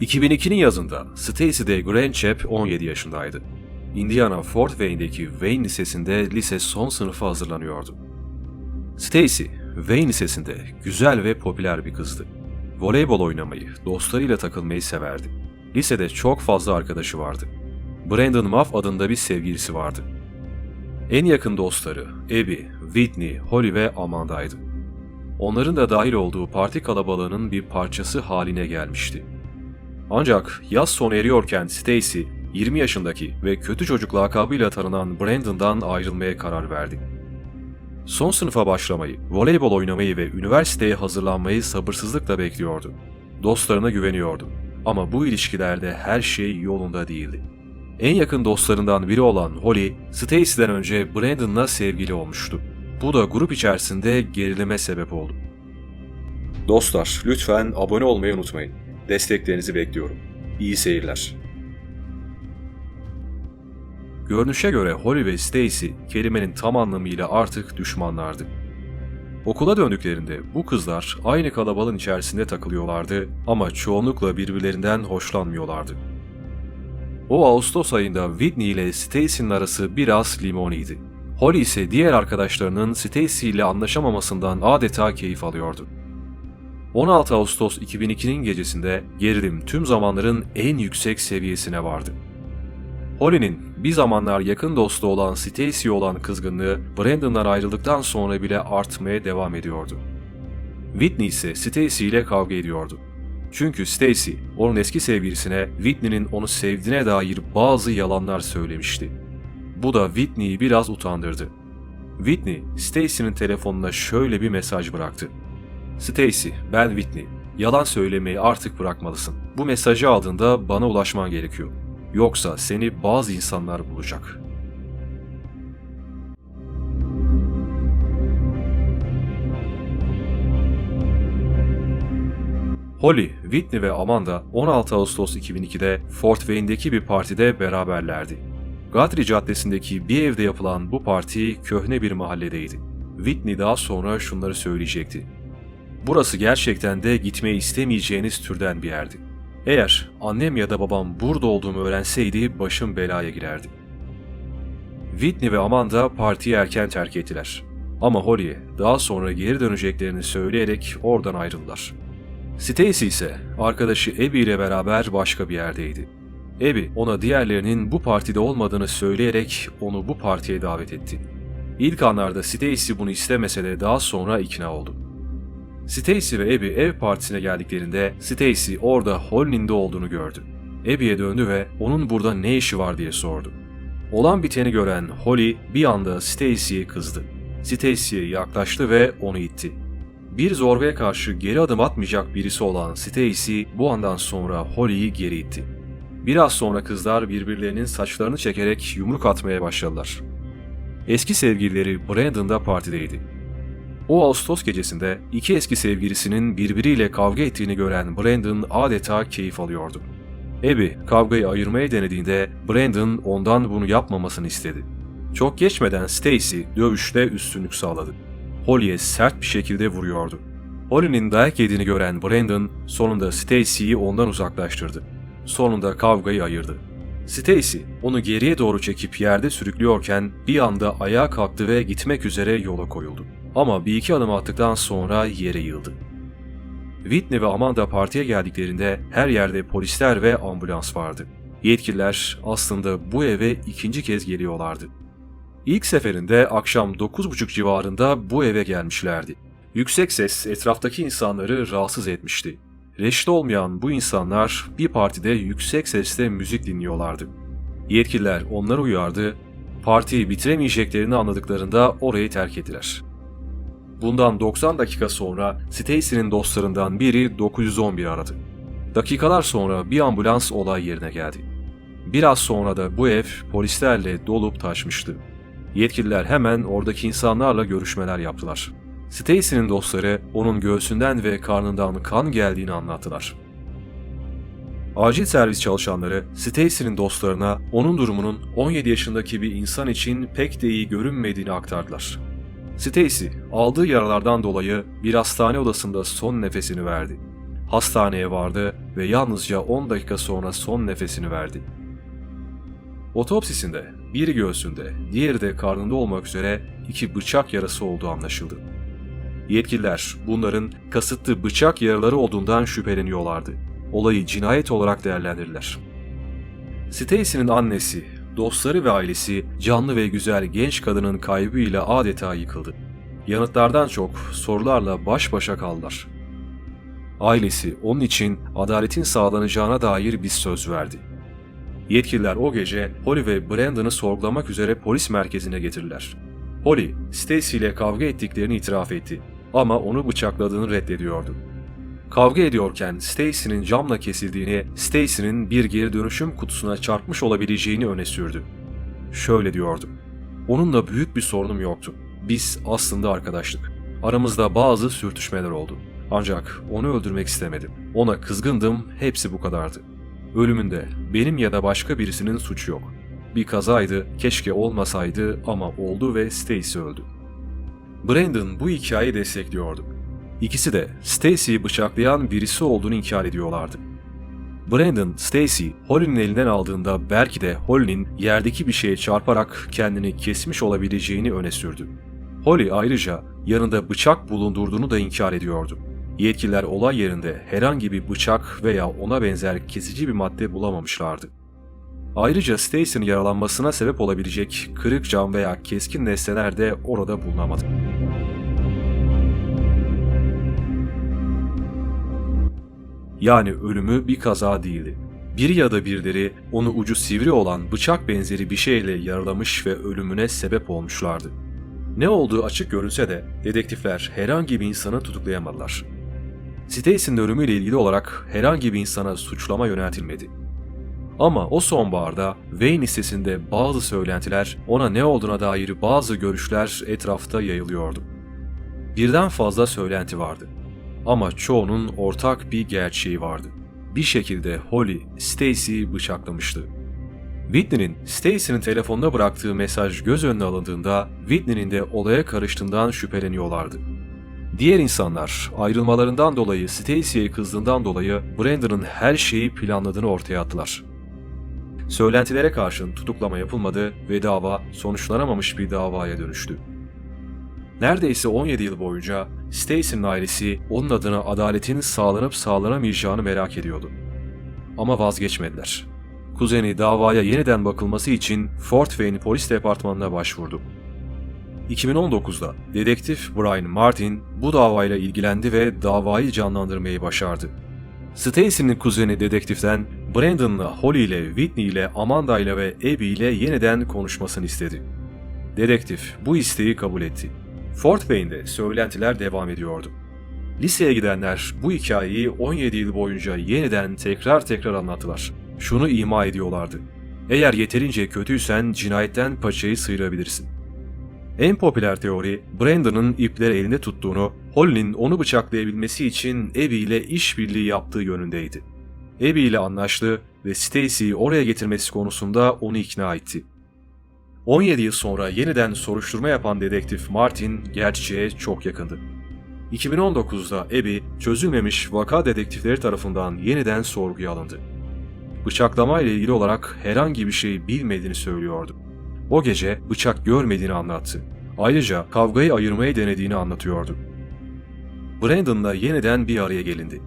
2002'nin yazında Stacy de Grandchap 17 yaşındaydı. Indiana Fort Wayne'deki Wayne Lisesi'nde lise son sınıfa hazırlanıyordu. Stacy, Wayne Lisesi'nde güzel ve popüler bir kızdı. Voleybol oynamayı, dostlarıyla takılmayı severdi. Lisede çok fazla arkadaşı vardı. Brandon Muff adında bir sevgilisi vardı. En yakın dostları Abby, Whitney, Holly ve Amanda'ydı. Onların da dahil olduğu parti kalabalığının bir parçası haline gelmişti. Ancak yaz sona eriyorken Stacy, 20 yaşındaki ve kötü çocuk lakabıyla tanınan Brandon'dan ayrılmaya karar verdi. Son sınıfa başlamayı, voleybol oynamayı ve üniversiteye hazırlanmayı sabırsızlıkla bekliyordu. Dostlarına güveniyordu. Ama bu ilişkilerde her şey yolunda değildi. En yakın dostlarından biri olan Holly, Stacy'den önce Brandon'la sevgili olmuştu. Bu da grup içerisinde gerilime sebep oldu. Dostlar, lütfen abone olmayı unutmayın. Desteklerinizi bekliyorum. İyi seyirler. Görünüşe göre Holly ve Stacy kelimenin tam anlamıyla artık düşmanlardı. Okula döndüklerinde bu kızlar aynı kalabalığın içerisinde takılıyorlardı ama çoğunlukla birbirlerinden hoşlanmıyorlardı. O Ağustos ayında Whitney ile Stacy'nin arası biraz limoniydi. Holly ise diğer arkadaşlarının Stacy ile anlaşamamasından adeta keyif alıyordu. 16 Ağustos 2002'nin gecesinde gerilim tüm zamanların en yüksek seviyesine vardı. Holly'nin bir zamanlar yakın dostu olan Stacy'ye olan kızgınlığı Brandon'dan ayrıldıktan sonra bile artmaya devam ediyordu. Whitney ise Stacy ile kavga ediyordu. Çünkü Stacy, onun eski sevgilisine Whitney'nin onu sevdiğine dair bazı yalanlar söylemişti. Bu da Whitney'i biraz utandırdı. Whitney, Stacy'nin telefonuna şöyle bir mesaj bıraktı. Stacy, ben Whitney. Yalan söylemeyi artık bırakmalısın. Bu mesajı aldığında bana ulaşman gerekiyor. Yoksa seni bazı insanlar bulacak. Holly, Whitney ve Amanda 16 Ağustos 2002'de Fort Wayne'deki bir partide beraberlerdi. Guthrie Caddesi'ndeki bir evde yapılan bu parti köhne bir mahalledeydi. Whitney daha sonra şunları söyleyecekti. Burası gerçekten de gitmeyi istemeyeceğiniz türden bir yerdi. Eğer annem ya da babam burada olduğumu öğrenseydi başım belaya girerdi. Whitney ve Amanda partiyi erken terk ettiler. Ama Holly'e daha sonra geri döneceklerini söyleyerek oradan ayrıldılar. Stacy ise arkadaşı Abby ile beraber başka bir yerdeydi. Abby ona diğerlerinin bu partide olmadığını söyleyerek onu bu partiye davet etti. İlk anlarda Stacy bunu istemese de daha sonra ikna oldu. Stacy ve Abby ev partisine geldiklerinde Stacy orada Holly'nin de olduğunu gördü. Abby'ye döndü ve onun burada ne işi var diye sordu. Olan biteni gören Holly bir anda Stacy'ye kızdı. Stacy'ye yaklaştı ve onu itti. Bir zorbaya karşı geri adım atmayacak birisi olan Stacy bu andan sonra Holly'yi geri itti. Biraz sonra kızlar birbirlerinin saçlarını çekerek yumruk atmaya başladılar. Eski sevgilileri Brandon da partideydi. O Ağustos gecesinde iki eski sevgilisinin birbiriyle kavga ettiğini gören Brandon adeta keyif alıyordu. Abby kavgayı ayırmaya denediğinde Brandon ondan bunu yapmamasını istedi. Çok geçmeden Stacy dövüşte üstünlük sağladı. Holly'e sert bir şekilde vuruyordu. Holly'nin dayak yediğini gören Brandon sonunda Stacy'yi ondan uzaklaştırdı. Sonunda kavgayı ayırdı. Stacy onu geriye doğru çekip yerde sürüklüyorken bir anda ayağa kalktı ve gitmek üzere yola koyuldu. Ama bir iki adım attıktan sonra yere yıldı. Whitney ve Amanda partiye geldiklerinde her yerde polisler ve ambulans vardı. Yetkililer aslında bu eve ikinci kez geliyorlardı. İlk seferinde akşam 9.30 civarında bu eve gelmişlerdi. Yüksek ses etraftaki insanları rahatsız etmişti. Reşit olmayan bu insanlar bir partide yüksek sesle müzik dinliyorlardı. Yetkililer onları uyardı, partiyi bitiremeyeceklerini anladıklarında orayı terk ettiler. Bundan 90 dakika sonra Stacy'nin dostlarından biri 911 aradı. Dakikalar sonra bir ambulans olay yerine geldi. Biraz sonra da bu ev polislerle dolup taşmıştı. Yetkililer hemen oradaki insanlarla görüşmeler yaptılar. Stacy'nin dostları onun göğsünden ve karnından kan geldiğini anlattılar. Acil servis çalışanları Stacy'nin dostlarına onun durumunun 17 yaşındaki bir insan için pek de iyi görünmediğini aktardılar. Stacy aldığı yaralardan dolayı bir hastane odasında son nefesini verdi. hastaneye vardı ve yalnızca 10 dakika sonra son nefesini verdi. Otopsisinde biri göğsünde, diğeri de karnında olmak üzere iki bıçak yarası olduğu anlaşıldı. Yetkililer bunların kasıtlı bıçak yaraları olduğundan şüpheleniyorlardı. Olayı cinayet olarak değerlendirdiler. Stacy'nin annesi, dostları ve ailesi canlı ve güzel genç kadının kaybıyla adeta yıkıldı. Yanıtlardan çok sorularla baş başa kaldılar. Ailesi onun için adaletin sağlanacağına dair bir söz verdi. Yetkililer o gece Holly ve Brandon'ı sorgulamak üzere polis merkezine getirdiler. Holly, Stacy ile kavga ettiklerini itiraf etti ama onu bıçakladığını reddediyordu. Kavga ediyorken Stacy'nin camla kesildiğini, Stacy'nin bir geri dönüşüm kutusuna çarpmış olabileceğini öne sürdü. Şöyle diyordu. Onunla büyük bir sorunum yoktu. Biz aslında arkadaştık. Aramızda bazı sürtüşmeler oldu. Ancak onu öldürmek istemedim. Ona kızgındım, hepsi bu kadardı. Ölümünde benim ya da başka birisinin suçu yok. Bir kazaydı, keşke olmasaydı ama oldu ve Stacy öldü. Brandon bu hikayeyi destekliyordu. İkisi de Stacy'yi bıçaklayan birisi olduğunu inkar ediyorlardı. Brandon, Stacy, Holly'nin elinden aldığında belki de Holly'nin yerdeki bir şeye çarparak kendini kesmiş olabileceğini öne sürdü. Holly ayrıca yanında bıçak bulundurduğunu da inkar ediyordu. Yetkililer olay yerinde herhangi bir bıçak veya ona benzer kesici bir madde bulamamışlardı. Ayrıca Stacy'nin yaralanmasına sebep olabilecek kırık cam veya keskin nesneler de orada bulunamadı. Yani ölümü bir kaza değildi. Biri ya da birileri onu ucu sivri olan bıçak benzeri bir şeyle yaralamış ve ölümüne sebep olmuşlardı. Ne olduğu açık görünse de dedektifler herhangi bir insanı tutuklayamadılar. Stacy'nin ölümüyle ilgili olarak herhangi bir insana suçlama yöneltilmedi. Ama o sonbaharda Wayne listesinde bazı söylentiler, ona ne olduğuna dair bazı görüşler etrafta yayılıyordu. Birden fazla söylenti vardı. Ama çoğunun ortak bir gerçeği vardı. Bir şekilde Holly, Stacy'yi bıçaklamıştı. Whitney'nin Stacy'nin telefonuna bıraktığı mesaj göz önüne alındığında Whitney'nin de olaya karıştığından şüpheleniyorlardı. Diğer insanlar ayrılmalarından dolayı Stacy'ye kızdığından dolayı Brandon'ın her şeyi planladığını ortaya attılar. Söylentilere karşın tutuklama yapılmadı ve dava sonuçlanamamış bir davaya dönüştü. Neredeyse 17 yıl boyunca Stacy'nin ailesi onun adına adaletin sağlanıp sağlanamayacağını merak ediyordu. Ama vazgeçmediler. Kuzeni davaya yeniden bakılması için Fort Wayne Polis Departmanı'na başvurdu. 2019'da dedektif Brian Martin bu davayla ilgilendi ve davayı canlandırmayı başardı. Stacy'nin kuzeni dedektiften Brandon'la Holly ile Whitney ile Amanda ile ve Abby ile yeniden konuşmasını istedi. Dedektif bu isteği kabul etti. Fort Wayne'de söylentiler devam ediyordu. Liseye gidenler bu hikayeyi 17 yıl boyunca yeniden tekrar tekrar anlattılar. Şunu ima ediyorlardı. Eğer yeterince kötüysen cinayetten paçayı sıyırabilirsin. En popüler teori Brandon'ın ipleri elinde tuttuğunu, Holly'nin onu bıçaklayabilmesi için Abby ile işbirliği yaptığı yönündeydi. Abby ile anlaştı ve Stacy'yi oraya getirmesi konusunda onu ikna etti. 17 yıl sonra yeniden soruşturma yapan dedektif Martin gerçeğe çok yakındı. 2019'da Abby çözülmemiş vaka dedektifleri tarafından yeniden sorguya alındı. Bıçaklama ile ilgili olarak herhangi bir şey bilmediğini söylüyordu. O gece bıçak görmediğini anlattı. Ayrıca kavgayı ayırmayı denediğini anlatıyordu. Brandon'la yeniden bir araya gelindi.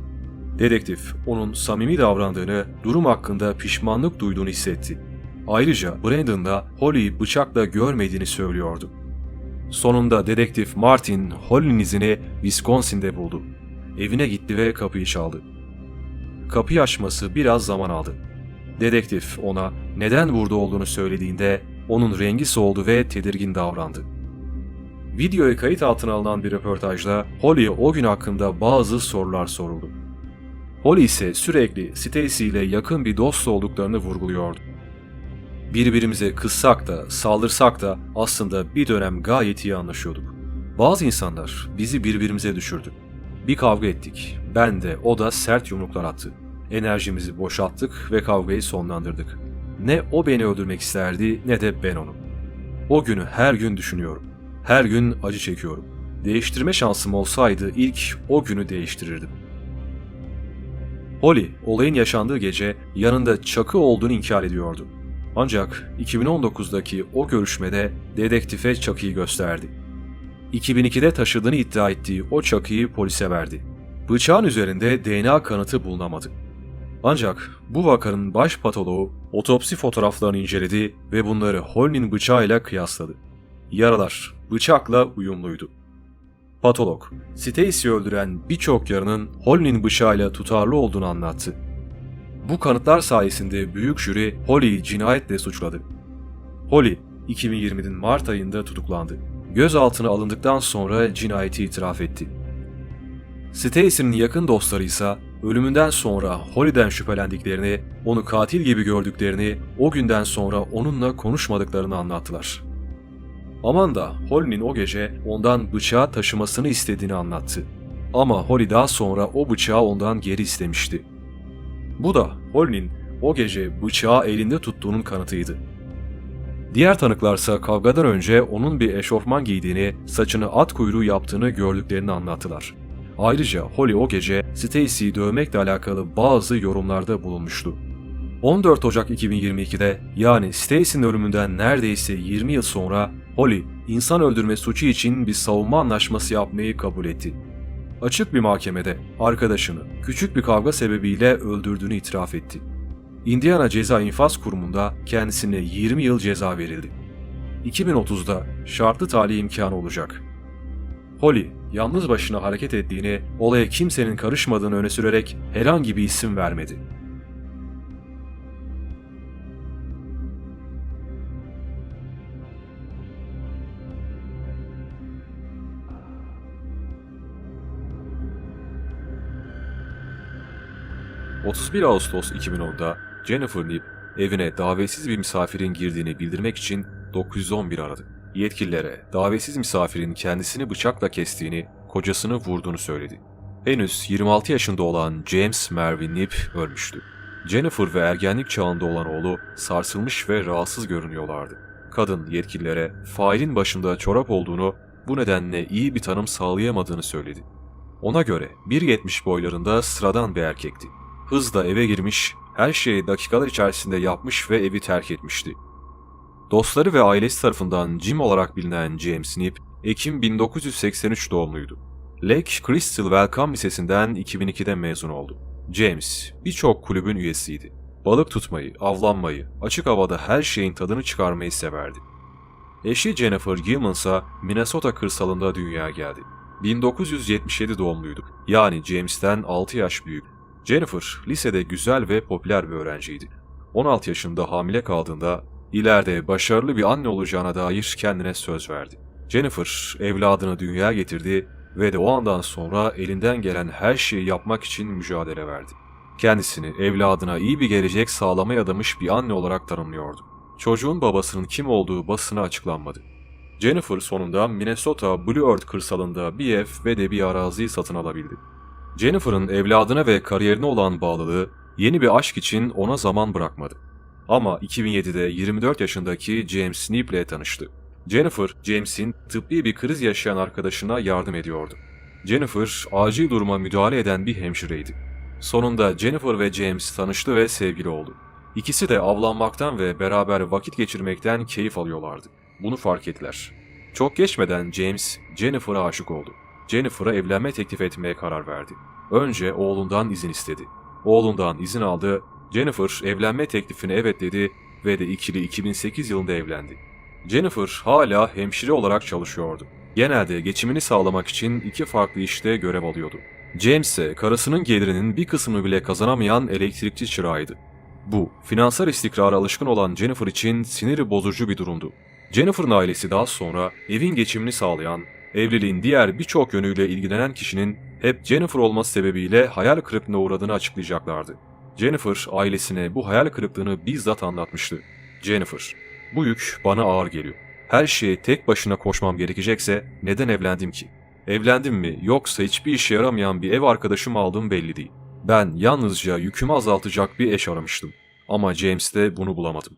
Dedektif onun samimi davrandığını, durum hakkında pişmanlık duyduğunu hissetti. Ayrıca Brandon da Holly'yi bıçakla görmediğini söylüyordu. Sonunda dedektif Martin Holly'nin izini Wisconsin'de buldu. Evine gitti ve kapıyı çaldı. Kapıyı açması biraz zaman aldı. Dedektif ona neden burada olduğunu söylediğinde onun rengi soldu ve tedirgin davrandı. Videoya kayıt altına alınan bir röportajda Holly'e o gün hakkında bazı sorular soruldu. Holly ise sürekli Stacy ile yakın bir dost olduklarını vurguluyordu. Birbirimize kızsak da, saldırsak da aslında bir dönem gayet iyi anlaşıyorduk. Bazı insanlar bizi birbirimize düşürdü. Bir kavga ettik. Ben de o da sert yumruklar attı. Enerjimizi boşalttık ve kavgayı sonlandırdık. Ne o beni öldürmek isterdi ne de ben onu. O günü her gün düşünüyorum. Her gün acı çekiyorum. Değiştirme şansım olsaydı ilk o günü değiştirirdim. Holly, olayın yaşandığı gece yanında Chuck'ı olduğunu inkar ediyordu. Ancak 2019'daki o görüşmede dedektife Chucky'yi gösterdi. 2002'de taşıdığını iddia ettiği o Chucky'yi polise verdi. Bıçağın üzerinde DNA kanıtı bulunamadı. Ancak bu vakanın baş patoloğu otopsi fotoğraflarını inceledi ve bunları Holly'nin bıçağıyla kıyasladı. Yaralar bıçakla uyumluydu. Patolog, Stacy'yi öldüren birçok yarının Holly'nin bıçağıyla tutarlı olduğunu anlattı. Bu kanıtlar sayesinde büyük jüri Holly'yi cinayetle suçladı. Holly, 2020'nin Mart ayında tutuklandı. Gözaltına alındıktan sonra cinayeti itiraf etti. Stacy'nin yakın dostları ise ölümünden sonra Holly'den şüphelendiklerini, onu katil gibi gördüklerini, o günden sonra onunla konuşmadıklarını anlattılar. Amanda, Holly'nin o gece ondan bıçağı taşımasını istediğini anlattı. Ama Holly daha sonra o bıçağı ondan geri istemişti. Bu da Holly'nin o gece bıçağı elinde tuttuğunun kanıtıydı. Diğer tanıklarsa kavgadan önce onun bir eşofman giydiğini, saçını at kuyruğu yaptığını gördüklerini anlattılar. Ayrıca Holly o gece Stacy'yi dövmekle alakalı bazı yorumlarda bulunmuştu. 14 Ocak 2022'de yani Stacy'nin ölümünden neredeyse 20 yıl sonra Holly insan öldürme suçu için bir savunma anlaşması yapmayı kabul etti. Açık bir mahkemede arkadaşını küçük bir kavga sebebiyle öldürdüğünü itiraf etti. Indiana Ceza İnfaz Kurumu'nda kendisine 20 yıl ceza verildi. 2030'da şartlı tahliye imkanı olacak. Holly, yalnız başına hareket ettiğini, olaya kimsenin karışmadığını öne sürerek herhangi bir isim vermedi. ...31 Ağustos 2010'da Jennifer Nip evine davetsiz bir misafirin girdiğini bildirmek için 911 aradı. Yetkililere davetsiz misafirin kendisini bıçakla kestiğini, kocasını vurduğunu söyledi. Henüz 26 yaşında olan James Mervyn Nip ölmüştü. Jennifer ve ergenlik çağında olan oğlu sarsılmış ve rahatsız görünüyorlardı. Kadın yetkililere failin başında çorap olduğunu, bu nedenle iyi bir tanım sağlayamadığını söyledi. Ona göre 1.70 boylarında sıradan bir erkekti. Hızla eve girmiş, her şeyi dakikalar içerisinde yapmış ve evi terk etmişti. Dostları ve ailesi tarafından Jim olarak bilinen James Nip, Ekim 1983 doğumluydu. Lake Crystal Welcome Lisesi'nden 2002'de mezun oldu. James, birçok kulübün üyesiydi. Balık tutmayı, avlanmayı, açık havada her şeyin tadını çıkarmayı severdi. Eşi Jennifer Gilman ise Minnesota kırsalında dünyaya geldi. 1977 doğumluydu. Yani James'ten 6 yaş büyük. Jennifer, lisede güzel ve popüler bir öğrenciydi. 16 yaşında hamile kaldığında ileride başarılı bir anne olacağına dair kendine söz verdi. Jennifer evladını dünyaya getirdi ve de o andan sonra elinden gelen her şeyi yapmak için mücadele verdi. Kendisini evladına iyi bir gelecek sağlamaya adamış bir anne olarak tanımlıyordu. Çocuğun babasının kim olduğu basına açıklanmadı. Jennifer sonunda Minnesota Blue Earth kırsalında bir ev ve de bir araziyi satın alabildi. Jennifer'ın evladına ve kariyerine olan bağlılığı yeni bir aşk için ona zaman bırakmadı. Ama 2007'de 24 yaşındaki James Sneap ile tanıştı. Jennifer, James'in tıbbi bir kriz yaşayan arkadaşına yardım ediyordu. Jennifer, acil duruma müdahale eden bir hemşireydi. Sonunda Jennifer ve James tanıştı ve sevgili oldu. İkisi de avlanmaktan ve beraber vakit geçirmekten keyif alıyorlardı. Bunu fark ettiler. Çok geçmeden James, Jennifer'a aşık oldu. Jennifer'a evlenme teklif etmeye karar verdi. Önce oğlundan izin istedi. Oğlundan izin aldı, Jennifer evlenme teklifine evet dedi ve de ikili 2008 yılında evlendi. Jennifer hala hemşire olarak çalışıyordu. Genelde geçimini sağlamak için iki farklı işte görev alıyordu. James ise karısının gelirinin bir kısmını bile kazanamayan elektrikçi çırağıydı. Bu, finansal istikrara alışkın olan Jennifer için siniri bozucu bir durumdu. Jennifer'ın ailesi daha sonra evin geçimini sağlayan, evliliğin diğer birçok yönüyle ilgilenen kişinin hep Jennifer olması sebebiyle hayal kırıklığına uğradığını açıklayacaklardı. Jennifer ailesine bu hayal kırıklığını bizzat anlatmıştı. Jennifer, bu yük bana ağır geliyor. Her şeye tek başına koşmam gerekecekse neden evlendim ki? Evlendim mi yoksa hiçbir işe yaramayan bir ev arkadaşım aldığım belli değil. Ben yalnızca yükümü azaltacak bir eş aramıştım. Ama James'te bunu bulamadım.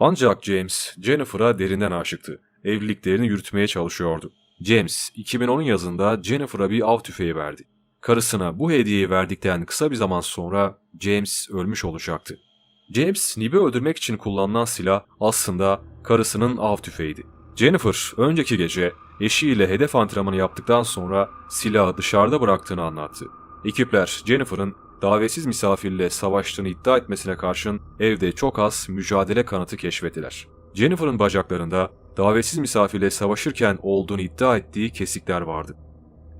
Ancak James, Jennifer'a derinden aşıktı. Evliliklerini yürütmeye çalışıyordu. James, 2010'un yazında Jennifer'a bir av tüfeği verdi. karısına bu hediyeyi verdikten kısa bir zaman sonra James ölmüş olacaktı. James, Nib'i öldürmek için kullanılan silah aslında karısının av tüfeğiydi. Jennifer önceki gece eşiyle hedef antrenmanı yaptıktan sonra silahı dışarıda bıraktığını anlattı. Ekipler Jennifer'ın davetsiz misafirle savaştığını iddia etmesine karşın evde çok az mücadele kanıtı keşfettiler. Jennifer'ın bacaklarında davetsiz misafirle savaşırken olduğunu iddia ettiği kesikler vardı.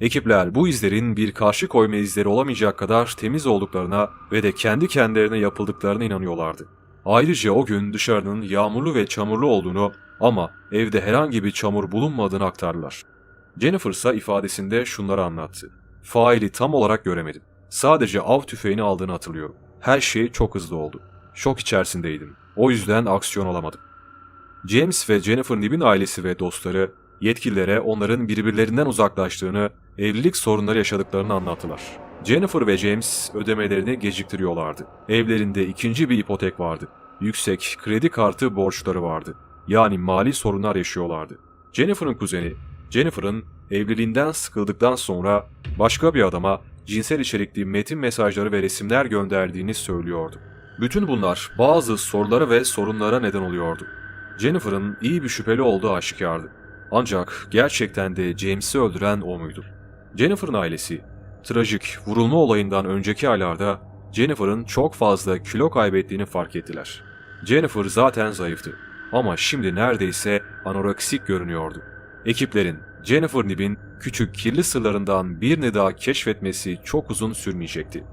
Ekipler bu izlerin bir karşı koyma izleri olamayacak kadar temiz olduklarına ve de kendi kendilerine yapıldıklarına inanıyorlardı. Ayrıca o gün dışarının yağmurlu ve çamurlu olduğunu ama evde herhangi bir çamur bulunmadığını aktardılar. Jennifer ise ifadesinde şunları anlattı. Faili tam olarak göremedim. Sadece av tüfeğini aldığını hatırlıyorum. Her şey çok hızlı oldu. Şok içerisindeydim. O yüzden aksiyon alamadım. James ve Jennifer Nibb'in ailesi ve dostları yetkililere onların birbirlerinden uzaklaştığını, evlilik sorunları yaşadıklarını anlattılar. Jennifer ve James ödemelerini geciktiriyorlardı. Evlerinde ikinci bir ipotek vardı. Yüksek kredi kartı borçları vardı. Yani mali sorunlar yaşıyorlardı. Jennifer'ın kuzeni, Jennifer'ın evliliğinden sıkıldıktan sonra başka bir adama cinsel içerikli metin mesajları ve resimler gönderdiğini söylüyordu. Bütün bunlar bazı sorulara ve sorunlara neden oluyordu. Jennifer'ın iyi bir şüpheli olduğu aşikardı. Ancak gerçekten de James'i öldüren o muydu? Jennifer'ın ailesi, trajik vurulma olayından önceki aylarda Jennifer'ın çok fazla kilo kaybettiğini fark ettiler. Jennifer zaten zayıftı ama şimdi neredeyse anoreksik görünüyordu. Ekiplerin Jennifer Nibb'in küçük kirli sırlarından birini daha keşfetmesi çok uzun sürmeyecekti.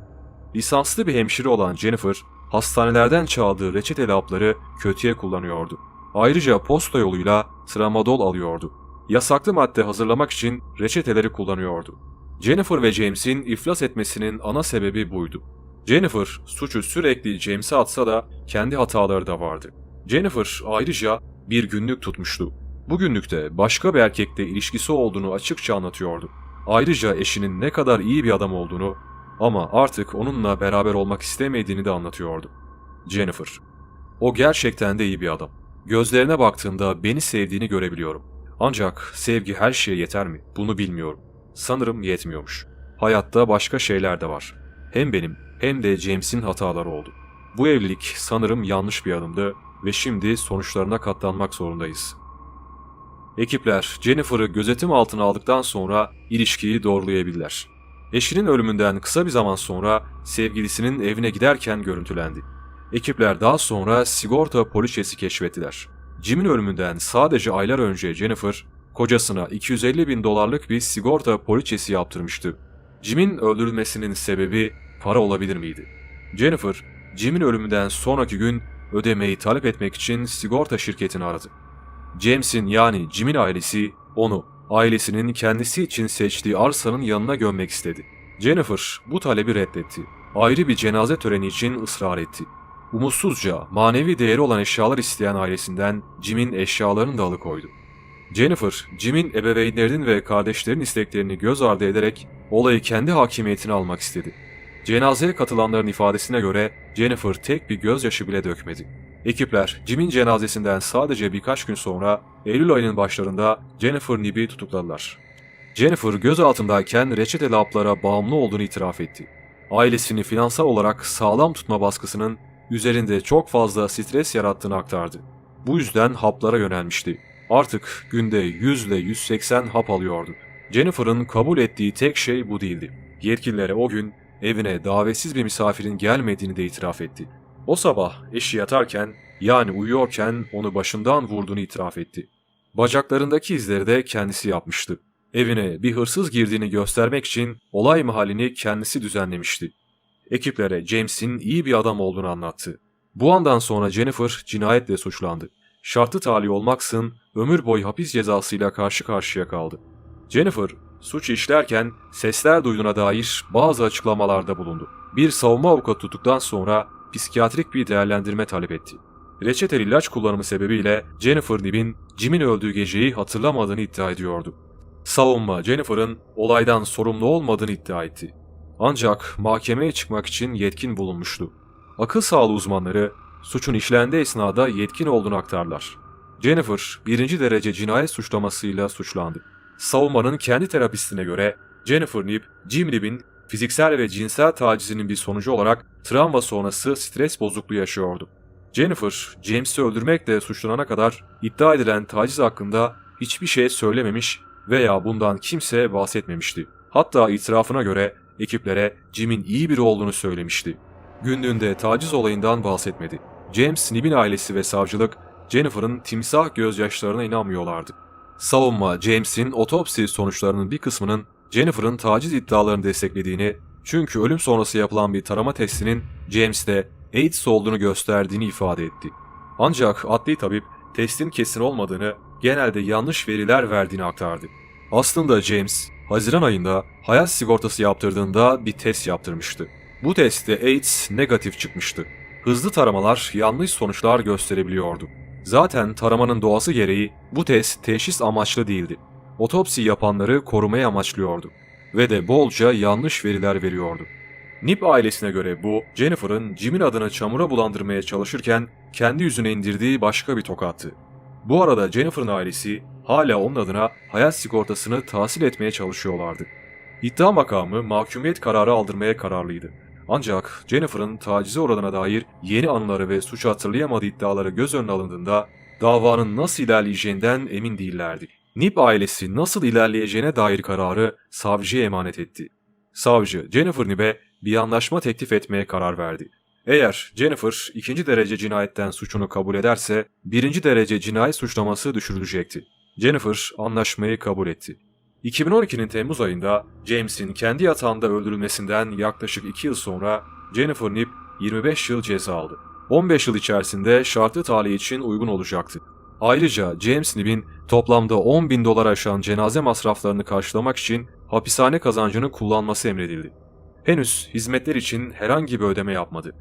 Lisanslı bir hemşire olan Jennifer, hastanelerden çaldığı reçeteli hapları kötüye kullanıyordu. Ayrıca posta yoluyla tramadol alıyordu. Yasaklı madde hazırlamak için reçeteleri kullanıyordu. Jennifer ve James'in iflas etmesinin ana sebebi buydu. Jennifer suçu sürekli James'e atsa da kendi hataları da vardı. Jennifer ayrıca bir günlük tutmuştu. Bu günlükte başka bir erkekle ilişkisi olduğunu açıkça anlatıyordu. Ayrıca eşinin ne kadar iyi bir adam olduğunu ama artık onunla beraber olmak istemediğini de anlatıyordu. Jennifer. O gerçekten de iyi bir adam. Gözlerine baktığımda beni sevdiğini görebiliyorum. Ancak sevgi her şeye yeter mi? Bunu bilmiyorum. Sanırım yetmiyormuş. Hayatta başka şeyler de var. Hem benim hem de James'in hataları oldu. Bu evlilik sanırım yanlış bir adımdı ve şimdi sonuçlarına katlanmak zorundayız. Ekipler Jennifer'ı gözetim altına aldıktan sonra ilişkiyi doğrulayabilirler. Eşinin ölümünden kısa bir zaman sonra sevgilisinin evine giderken görüntülendi. Ekipler daha sonra sigorta poliçesi keşfettiler. Jim'in ölümünden sadece aylar önce Jennifer, kocasına 250 bin dolarlık bir sigorta poliçesi yaptırmıştı. Jim'in öldürülmesinin sebebi para olabilir miydi? Jennifer, Jim'in ölümünden sonraki gün ödemeyi talep etmek için sigorta şirketini aradı. James'in yani Jim'in ailesi onu ailesinin kendisi için seçtiği arsanın yanına gömmek istedi. Jennifer bu talebi reddetti. Ayrı bir cenaze töreni için ısrar etti. Umutsuzca manevi değeri olan eşyalar isteyen ailesinden Jim'in eşyalarını da alıkoydu. Jennifer, Jim'in ebeveynlerinin ve kardeşlerin isteklerini göz ardı ederek olayı kendi hakimiyetine almak istedi. Cenazeye katılanların ifadesine göre Jennifer tek bir gözyaşı bile dökmedi. Ekipler Jim'in cenazesinden sadece birkaç gün sonra Eylül ayının başlarında Jennifer Nibb'i tutukladılar. Jennifer gözaltındayken reçeteli haplara bağımlı olduğunu itiraf etti. Ailesini finansal olarak sağlam tutma baskısının üzerinde çok fazla stres yarattığını aktardı. Bu yüzden haplara yönelmişti. Artık günde 100 ile 180 hap alıyordu. Jennifer'ın kabul ettiği tek şey bu değildi. Yetkililere o gün evine davetsiz bir misafirin gelmediğini de itiraf etti. O sabah eşi yatarken yani uyuyorken onu başından vurduğunu itiraf etti. Bacaklarındaki izleri de kendisi yapmıştı. Evine bir hırsız girdiğini göstermek için olay mahallini kendisi düzenlemişti. Ekiplere James'in iyi bir adam olduğunu anlattı. Bu andan sonra Jennifer cinayetle suçlandı. Şartlı tali olmaksın ömür boyu hapis cezasıyla karşı karşıya kaldı. Jennifer suç işlerken sesler duyduğuna dair bazı açıklamalarda bulundu. Bir savunma avukatı tuttuktan sonra psikiyatrik bir değerlendirme talep etti. Reçeteli ilaç kullanımı sebebiyle Jennifer Nibb'in Jim'in öldüğü geceyi hatırlamadığını iddia ediyordu. Savunma Jennifer'ın olaydan sorumlu olmadığını iddia etti. Ancak mahkemeye çıkmak için yetkin bulunmuştu. Akıl sağlığı uzmanları suçun işlendiği esnada yetkin olduğunu aktarlar. Jennifer birinci derece cinayet suçlamasıyla suçlandı. Savunmanın kendi terapistine göre Jennifer Nibb, Jim Nibb'in fiziksel ve cinsel tacizinin bir sonucu olarak travma sonrası stres bozukluğu yaşıyordu. Jennifer, James'i öldürmekle suçlanana kadar iddia edilen taciz hakkında hiçbir şey söylememiş veya bundan kimseye bahsetmemişti. Hatta itirafına göre ekiplere Jim'in iyi biri olduğunu söylemişti. Gündüğünde taciz olayından bahsetmedi. James, Nib'in ailesi ve savcılık Jennifer'ın timsah gözyaşlarına inanmıyorlardı. Savunma, James'in otopsi sonuçlarının bir kısmının Jennifer'ın taciz iddialarını desteklediğini, çünkü ölüm sonrası yapılan bir tarama testinin James'te AIDS olduğunu gösterdiğini ifade etti. Ancak adli tabip testin kesin olmadığını, genelde yanlış veriler verdiğini aktardı. Aslında James, Haziran ayında hayat sigortası yaptırdığında bir test yaptırmıştı. Bu testte AIDS negatif çıkmıştı. Hızlı taramalar yanlış sonuçlar gösterebiliyordu. Zaten taramanın doğası gereği bu test teşhis amaçlı değildi. Otopsi yapanları korumaya amaçlıyordu ve de bolca yanlış veriler veriyordu. Nip ailesine göre bu, Jennifer'ın Jim'in adını çamura bulandırmaya çalışırken kendi yüzüne indirdiği başka bir tokattı. Bu arada Jennifer'ın ailesi hala onun adına hayat sigortasını tahsil etmeye çalışıyorlardı. İddia makamı mahkumiyet kararı aldırmaya kararlıydı. Ancak Jennifer'ın tacize uğradığına dair yeni anıları ve suç hatırlayamadığı iddiaları göz önüne alındığında davanın nasıl ilerleyeceğinden emin değillerdi. Nip ailesi nasıl ilerleyeceğine dair kararı savcıya emanet etti. Savcı Jennifer Nip'e bir anlaşma teklif etmeye karar verdi. Eğer Jennifer ikinci derece cinayetten suçunu kabul ederse birinci derece cinayet suçlaması düşürülecekti. Jennifer anlaşmayı kabul etti. 2012'nin Temmuz ayında James'in kendi yatağında öldürülmesinden yaklaşık 2 yıl sonra Jennifer Nip 25 yıl ceza aldı. 15 yıl içerisinde şartlı tahliye için uygun olacaktı. Ayrıca James Nip'in toplamda 10 bin dolar aşan cenaze masraflarını karşılamak için hapishane kazancını kullanması emredildi. Henüz hizmetler için herhangi bir ödeme yapmadı.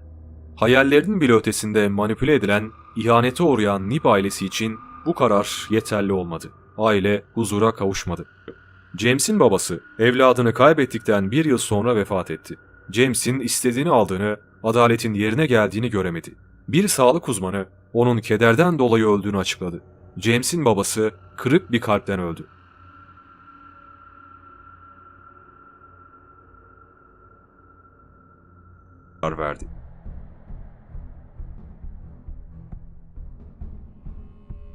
Hayallerinin bile ötesinde manipüle edilen, ihanete uğrayan Nip ailesi için bu karar yeterli olmadı. Aile huzura kavuşmadı. James'in babası evladını kaybettikten bir yıl sonra vefat etti. James'in istediğini aldığını, adaletin yerine geldiğini göremedi. Bir sağlık uzmanı onun kederden dolayı öldüğünü açıkladı. James'in babası kırık bir kalpten öldü. verdi.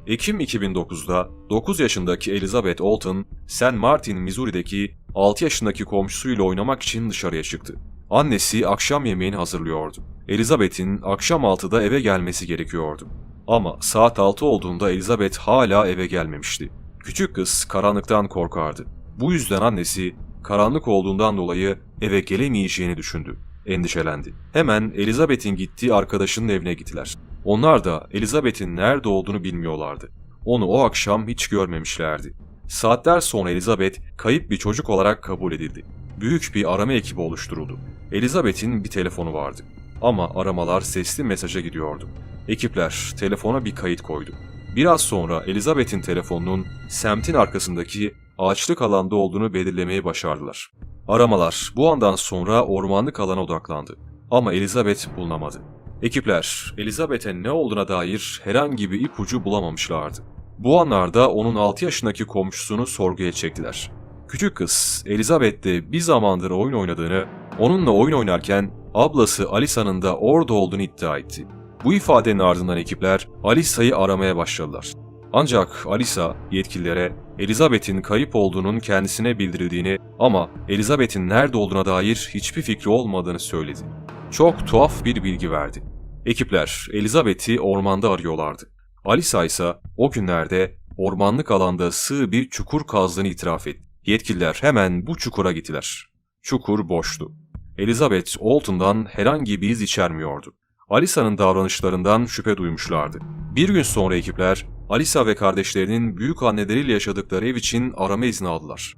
Ekim 2009'da 9 yaşındaki Elizabeth Olton, St. Martin, Missouri'deki 6 yaşındaki komşusuyla oynamak için dışarıya çıktı. Annesi akşam yemeğini hazırlıyordu. Elizabeth'in akşam 6'da eve gelmesi gerekiyordu. Ama saat 6 olduğunda Elizabeth hala eve gelmemişti. Küçük kız karanlıktan korkardı. Bu yüzden annesi karanlık olduğundan dolayı eve gelemeyeceğini düşündü. Endişelendi. Hemen Elizabeth'in gittiği arkadaşının evine gittiler. Onlar da Elizabeth'in nerede olduğunu bilmiyorlardı. Onu o akşam hiç görmemişlerdi. Saatler sonra Elizabeth kayıp bir çocuk olarak kabul edildi. Büyük bir arama ekibi oluşturuldu. Elizabeth'in bir telefonu vardı. Ama aramalar sesli mesaja gidiyordu. Ekipler telefona bir kayıt koydu. Biraz sonra Elizabeth'in telefonunun semtin arkasındaki ağaçlık alanda olduğunu belirlemeyi başardılar. Aramalar bu andan sonra ormanlık alana odaklandı. Ama Elizabeth bulunamadı. Ekipler Elizabeth'e ne olduğuna dair herhangi bir ipucu bulamamışlardı. Bu anlarda onun 6 yaşındaki komşusunu sorguya çektiler. Küçük kız Elizabeth'te bir zamandır oyun oynadığını, onunla oyun oynarken ablası Alisa'nın da orada olduğunu iddia etti. Bu ifadenin ardından ekipler Alisa'yı aramaya başladılar. Ancak Alisa yetkililere Elizabeth'in kayıp olduğunun kendisine bildirildiğini ama Elizabeth'in nerede olduğuna dair hiçbir fikri olmadığını söyledi. Çok tuhaf bir bilgi verdi. Ekipler Elizabeth'i ormanda arıyorlardı. Alisa ise o günlerde ormanlık alanda sığ bir çukur kazdığını itiraf etti. Yetkililer hemen bu çukura gittiler. Çukur boştu. Elizabeth Olton'dan herhangi bir iz içermiyordu. Alisa'nın davranışlarından şüphe duymuşlardı. Bir gün sonra ekipler Alisa ve kardeşlerinin büyük anneleriyle yaşadıkları ev için arama izni aldılar.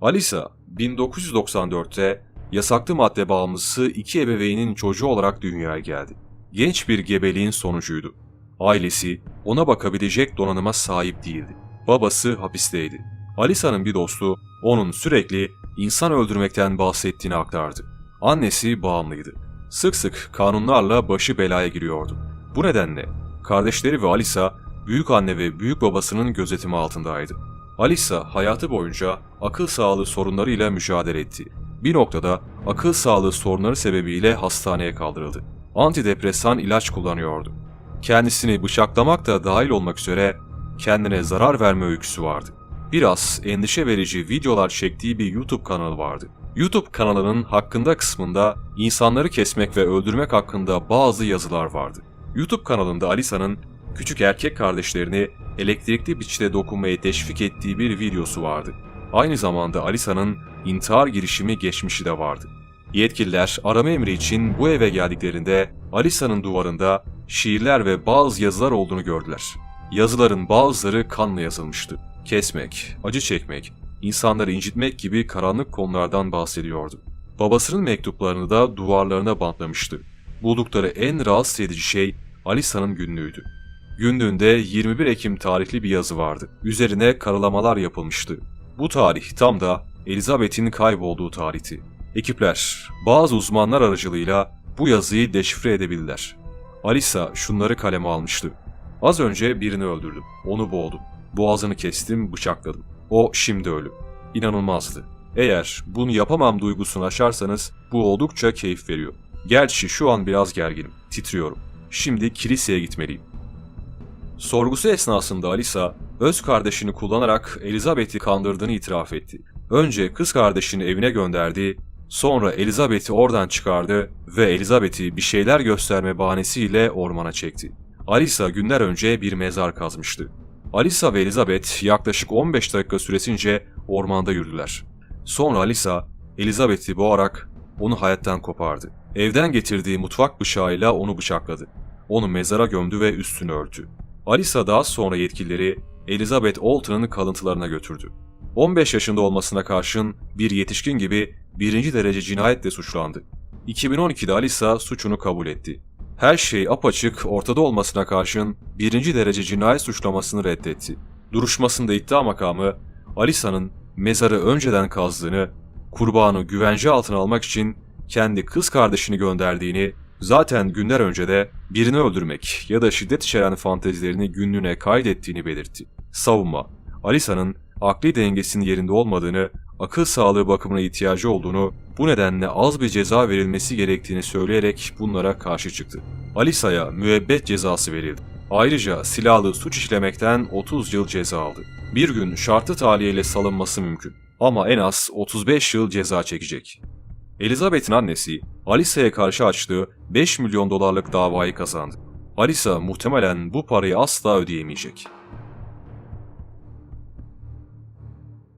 Alisa 1994'te yasaklı madde bağımlısı iki ebeveynin çocuğu olarak dünyaya geldi. Genç bir gebeliğin sonucuydu. Ailesi ona bakabilecek donanıma sahip değildi. Babası hapisteydi. Alisa'nın bir dostu onun sürekli insan öldürmekten bahsettiğini aktardı. Annesi bağımlıydı. Sık sık kanunlarla başı belaya giriyordu. Bu nedenle kardeşleri ve Alisa büyük anne ve büyük babasının gözetimi altındaydı. Alisa hayatı boyunca akıl sağlığı sorunlarıyla mücadele etti. Bir noktada akıl sağlığı sorunları sebebiyle hastaneye kaldırıldı. Antidepresan ilaç kullanıyordu. Kendisini bıçaklamak da dahil olmak üzere kendine zarar verme öyküsü vardı. Biraz endişe verici videolar çektiği bir YouTube kanalı vardı. YouTube kanalının hakkında kısmında insanları kesmek ve öldürmek hakkında bazı yazılar vardı. YouTube kanalında Alisa'nın küçük erkek kardeşlerini elektrikli biçimde dokunmaya teşvik ettiği bir videosu vardı. Aynı zamanda Alisa'nın intihar girişimi geçmişi de vardı. Yetkililer arama emri için bu eve geldiklerinde Alisa'nın duvarında şiirler ve bazı yazılar olduğunu gördüler. Yazıların bazıları kanla yazılmıştı. Kesmek, acı çekmek, insanları incitmek gibi karanlık konulardan bahsediyordu. Babasının mektuplarını da duvarlarına bantlamıştı. Buldukları en rahatsız edici şey Alisa'nın günlüğüydü. Günlüğünde 21 Ekim tarihli bir yazı vardı. Üzerine karalamalar yapılmıştı. Bu tarih tam da Elizabeth'in kaybolduğu tarihti. Ekipler bazı uzmanlar aracılığıyla bu yazıyı deşifre edebildiler. Alisa şunları kaleme almıştı. Az önce birini öldürdüm. Onu boğdum. Boğazını kestim, bıçakladım. O şimdi ölü. İnanılmazdı. Eğer bunu yapamam duygusunu aşarsanız bu oldukça keyif veriyor. Gerçi şu an biraz gerginim, titriyorum. Şimdi kiliseye gitmeliyim. Sorgusu esnasında Alisa, öz kardeşini kullanarak Elizabeth'i kandırdığını itiraf etti. Önce kız kardeşini evine gönderdi, sonra Elizabeth'i oradan çıkardı ve Elizabeth'i bir şeyler gösterme bahanesiyle ormana çekti. Alisa günler önce bir mezar kazmıştı. Alisa ve Elizabeth yaklaşık 15 dakika süresince ormanda yürüdüler. Sonra Alisa, Elizabeth'i boğarak onu hayattan kopardı. Evden getirdiği mutfak bıçağıyla onu bıçakladı. Onu mezara gömdü ve üstünü örtü. Alisa daha sonra yetkilileri Elizabeth Alton'un kalıntılarına götürdü. 15 yaşında olmasına karşın bir yetişkin gibi birinci derece cinayetle suçlandı. 2012'de Alisa suçunu kabul etti. Her şey apaçık ortada olmasına karşın birinci derece cinayet suçlamasını reddetti. Duruşmasında iddia makamı Alisa'nın mezarı önceden kazdığını, kurbanı güvence altına almak için kendi kız kardeşini gönderdiğini, zaten günler önce de birini öldürmek ya da şiddet içeren fantezilerini günlüğüne kaydettiğini belirtti. Savunma, Alisa'nın akli dengesinin yerinde olmadığını, akıl sağlığı bakımına ihtiyacı olduğunu, bu nedenle az bir ceza verilmesi gerektiğini söyleyerek bunlara karşı çıktı. Alisa'ya müebbet cezası verildi. Ayrıca silahlı suç işlemekten 30 yıl ceza aldı. Bir gün şartlı tahliyeyle salınması mümkün. Ama en az 35 yıl ceza çekecek. Elizabeth'in annesi Alisa'ya karşı açtığı 5 milyon dolarlık davayı kazandı. Alisa muhtemelen bu parayı asla ödeyemeyecek.